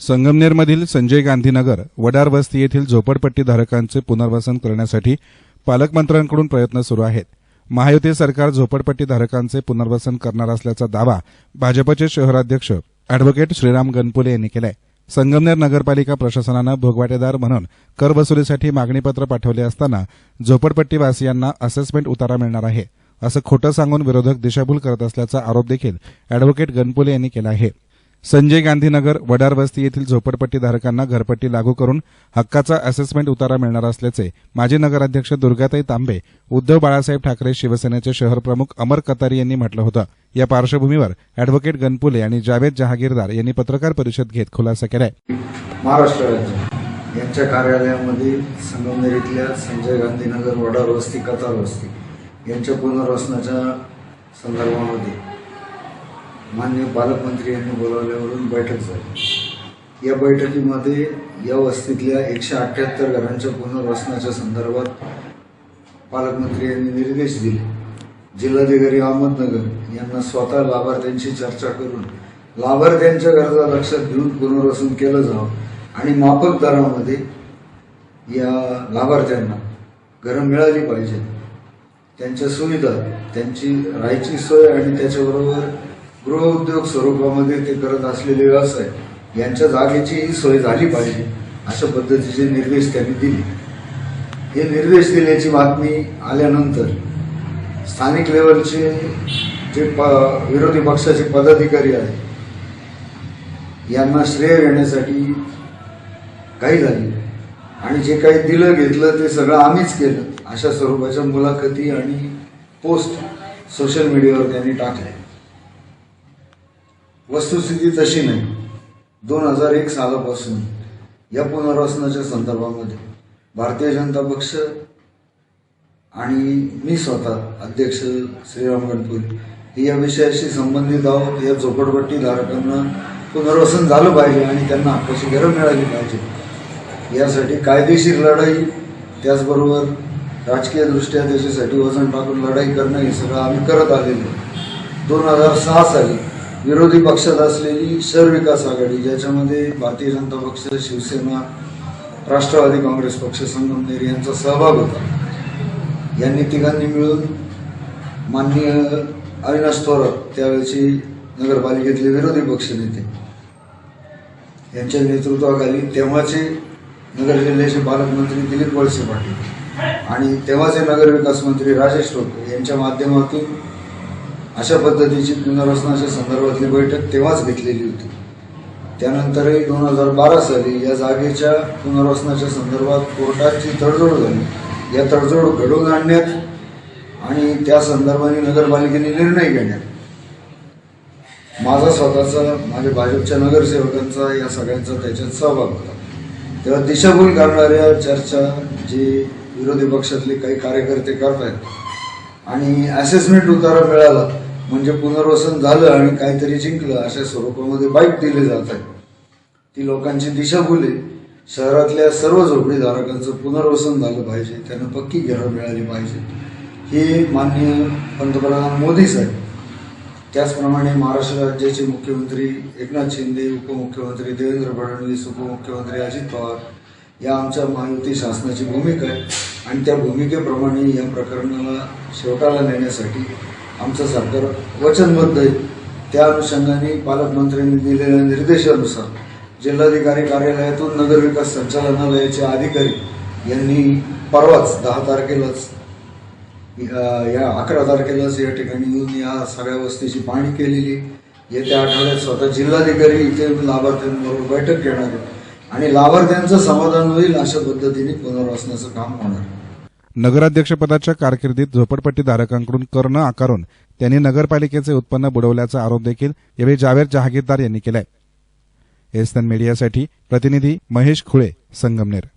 संगमनेरमधील संजय गांधीनगर वडार वस्ती येथील झोपडपट्टीधारकांचे पुनर्वसन करण्यासाठी पालकमंत्र्यांकडून प्रयत्न सुरू आहेत. महायुती सरकार झोपडपट्टीधारकांचे पुनर्वसन करणार असल्याचा दावा भाजपचे शहराध्यक्ष अॅडव्होकेट श्रीराम गणपुले यांनी केलाय. संगमनेर नगरपालिका प्रशासनानं भोगवाटेदार म्हणून कर वसुलीसाठी मागणीपत्र पाठवले असताना झोपडपट्टीवासियांना असेसमेंट उतारा मिळणार आहे असं खोटं सांगून विरोधक दिशाभूल करत असल्याचा आरोप देखील अॅडव्होकेट गणपुले यांनी केला आहे. संजय गांधीनगर वडार वस्ती येथील झोपडपट्टीधारकांना घरपट्टी लागू करून हक्काचा असेसमेंट उतारा मिळणार असल्याचे माजी नगराध्यक्ष दुर्गाताई तांबे उद्धव बाळासाहेब ठाकरे शिवसेनेचे शहर प्रमुख अमर कतारी यांनी म्हटलं होतं. या पार्श्वभूमीवर अॅडव्होकेट गणपुले आणि जावेद जहागीरदार यांनी पत्रकार परिषद घेत खुलासा केलाय. महाराष्ट्र राज्य. यांच्या कार्यालयामध्ये संगमनेर इथल्या संजय गांधीनगर वडार वस्ती कतार वस्ती यांच्या पुनर्वसनाच्या संदर्भामध्ये मान्य पालकमंत्री यांनी बोलावल्यावरून बैठक झाली. या बैठकीमध्ये या वस्तीतल्या एकशे अठ्ठ्याहत्तर घरांच्या पुनर्वसनाच्या संदर्भात पालकमंत्री यांनी निर्देश दिले. जिल्हाधिकारी अहमदनगर यांना स्वतः लाभार्थ्यांशी चर्चा करून लाभार्थ्यांच्या गरजा लक्षात घेऊन पुनर्वसन केलं जावं आणि माफक दरामध्ये या लाभार्थ्यांना घरं मिळाली पाहिजे त्यांच्या सुविधा त्यांची राहायची सोय आणि त्याच्याबरोबर गृहउद्योग स्वरूपामध्ये ते करत असलेले व्यवसाय यांच्या जागेचीही सोय झाली पाहिजे अशा पद्धतीचे निर्देश त्यांनी दिले. हे निर्देश दिल्याची बातमी आल्यानंतर स्थानिक लेवलचे जे प विरोधी पक्षाचे पदाधिकारी आहेत यांना श्रेय घेण्यासाठी काही झाली आणि जे काही दिलं घेतलं ते सगळं आम्हीच केलं. अशा स्वरूपाच्या मुलाखती आणि पोस्ट सोशल मीडियावर त्यांनी टाकल्या. वस्तुस्थिती तशी नाही. दोन हजार एक सालापासून या पुनर्वसनाच्या संदर्भामध्ये भारतीय जनता पक्ष आणि मी स्वतः अध्यक्ष श्रीराम गणपुरी हे या विषयाशी संबंधित आहोत. या झोपडपट्टी धारकांना पुनर्वसन झालं पाहिजे आणि त्यांना हक्काची घरं मिळाली पाहिजे. यासाठी कायदेशीर लढाई त्याचबरोबर राजकीयदृष्ट्या त्याच्यासाठी वजन टाकून लढाई करणं हे सगळं आम्ही करत आलेलो. दोन हजार सहा साली विरोधी पक्षात असलेली शहर विकास आघाडी ज्याच्यामध्ये भारतीय जनता पक्ष शिवसेना राष्ट्रवादी काँग्रेस पक्ष संगमनेर यांचा सहभाग होता. यांनी तिघांनी मिळून माननीय अविनाश थोरात त्यावेळेची नगरपालिकेतले विरोधी पक्ष नेते यांच्या नेतृत्वाखाली तेव्हाचे नगर जिल्ह्याचे पालकमंत्री दिलीप वळसे पाटील आणि तेव्हाचे नगरविकास मंत्री राजेश टोपे यांच्या माध्यमातून अशा पद्धतीची पुनर्वसनाच्या संदर्भातली बैठक तेव्हाच घेतलेली होती. त्यानंतरही दोन हजार बारा साली या जागेच्या पुनर्वसनाच्या संदर्भात कोर्टाची तडजोड झाली. या तडजोड घडवून आणण्यात आणि त्या संदर्भाने नगरपालिकेने निर्णय घेण्यात. माझा स्वतःचा माझ्या भाजपच्या नगरसेवकांचा या सगळ्यांचा त्याच्यात सहभाग होता. तेव्हा दिशाभूल करणाऱ्या चर्चा जे विरोधी पक्षातले काही कार्यकर्ते करतायत आणि असेसमेंट उतारा मिळाला म्हणजे पुनर्वसन झालं आणि काहीतरी जिंकलं अशा स्वरूपामध्ये बाईट दिले जात आहेत. ती लोकांची दिशाभूल आहे. शहरातल्या सर्व झोपडीधारकांचं पुनर्वसन झालं पाहिजे त्यांना पक्की घरं मिळाली पाहिजे. हे माननीय पंतप्रधान मोदी साहेब. त्याचप्रमाणे महाराष्ट्र राज्याचे मुख्यमंत्री एकनाथ शिंदे उपमुख्यमंत्री देवेंद्र फडणवीस उपमुख्यमंत्री अजित पवार या आमच्या महायुती शासनाची भूमिका आहे. आणि त्या भूमिकेप्रमाणे या प्रकरणाला शेवटाला नेण्यासाठी आमचं सरकार वचनबद्ध आहे. त्या अनुषंगाने पालकमंत्र्यांनी दिलेल्या निर्देशानुसार जिल्हाधिकारी कार्यालयातून नगरविकास संचालनालयाचे अधिकारी यांनी परवाच दहा तारखेलाच या अकरा तारखेलाच या ठिकाणी येऊन या सगळ्या वस्तीची पाहणी केलेली येत्या आठवड्यात स्वतः जिल्हाधिकारी इथे लाभार्थ्यांबरोबर बैठक घेणार आणि लाभार्थ्यांचं समाधान होईल अशा पद्धतीने पुनर्वसनाचं काम होणार नगराध्यक्षपदाच्या कारकिर्दीत झोपडपट्टीधारकांकडून कर न आकारून त्यांनी नगरपालिकेचे उत्पन्न बुडवल्याचा आरोप देखील यावेळी जावेद जहागीरदार यांनी केलाय. एसन मीडियासाठी प्रतिनिधी महेश खुळे संगमनेर.